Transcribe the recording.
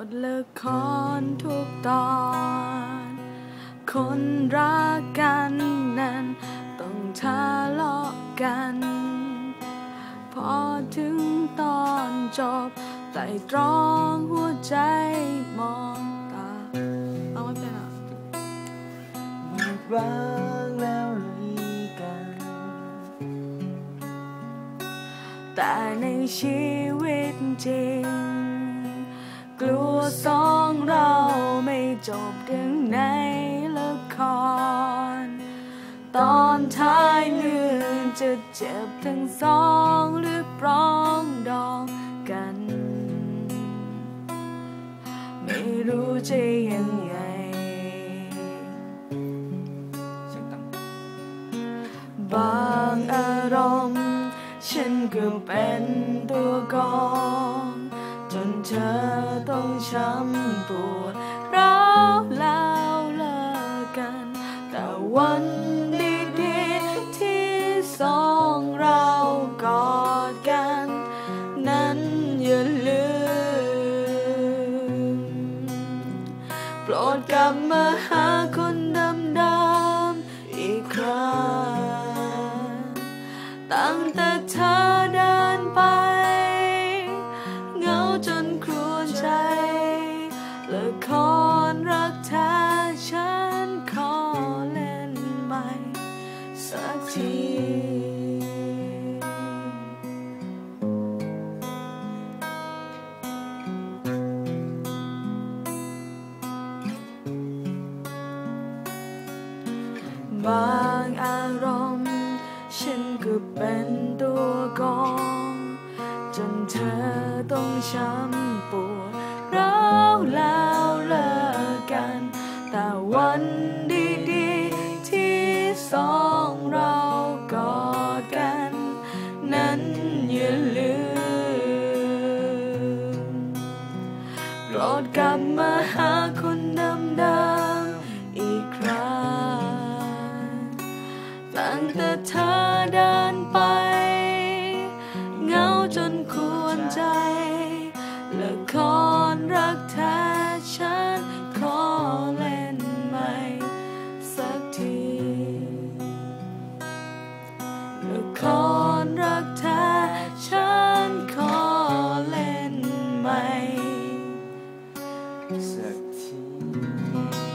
ทละครทุกตอน คนรักกันนั้นต้องทะเลาะกัน พอถึงตอนจบไต่ตรองหัวใจมองตาเอาไม่เป็นอะหมดหวังแล้วหรือกัน แต่ในชีวิตจริง กลัวสองเราไม่จบดังในละคร ตอนท้ายเรื่องจะเจ็บทั้งสองหรือปรองดองกัน ไม่รู้จะยังไง บางอารมณ์ ฉันก็เป็นตัวกอง เธอต้องช้ำปวดร้าวแล้วเลิกกัน แต่วันดีๆที่สองเรากอดกัน นั้นอย่าลืม โปรดกลับมาหาคนเดิม ละครรักแท้ฉันขอเล่นใหม่สักทีบางอารมณ์ฉันก็เป็นตัวกอง จนเธอต้องช้ำปวด แต่วันดีๆ ที่สองเรากอดกัน นั้นอย่าลืมโปรดกลับมาหาคนเดิมๆอีกครั้งตั้งแต่เธอเดินไปเหงาจนควรใจละครรักแท้ 身体